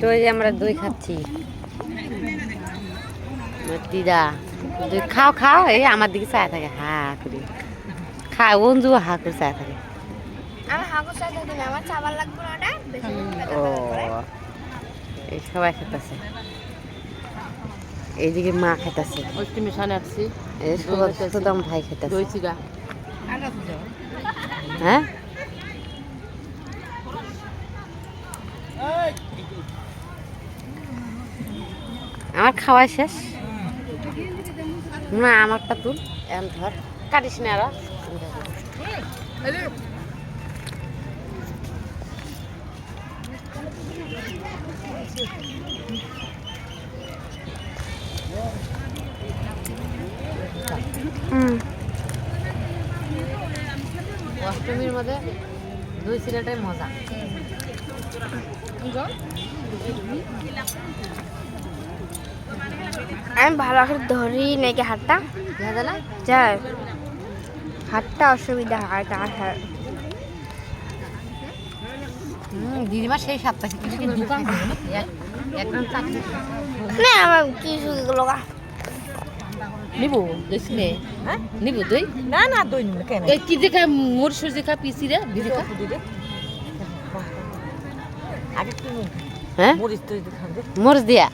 তো এই যে আমরা দই খাচ্ছি। দিদা দই খাও খাও এই আমার দিকে চায় থাকে হা করে। খা অঞ্জু হা করে চায় থাকে। ও এই সবাই খেতেছে। এইদিকে মা খেতেছে। সানে আসছি। এই সুদাম ভাই খেতেছে। দই চিরা হ্যাঁ? আমার খাওয়া শেষ। না আমারটা তুল। এখন ধর। কাটিস না আরও অষ্টমীর মধ্যে দুই সিলেটাই মজা। আমি ভালো করে ধরি নাকি হাতটা? যায়। যাই হাতটা অসুবিধা হয় তার হ্যাঁ। দিদিমা সেই সাতটা কিছু কি দোকান করবে না? এক- একদম চাকরি না আমার কি নিবো হ্যাঁ? নিবো দই না না দই নিব কেন এই কি দেখা মোর সরষে খা পিসি রে ভিজে খা আগে তুমি হ্যাঁ? মরিচ তৈরি খাবে মরিচ দিয়া?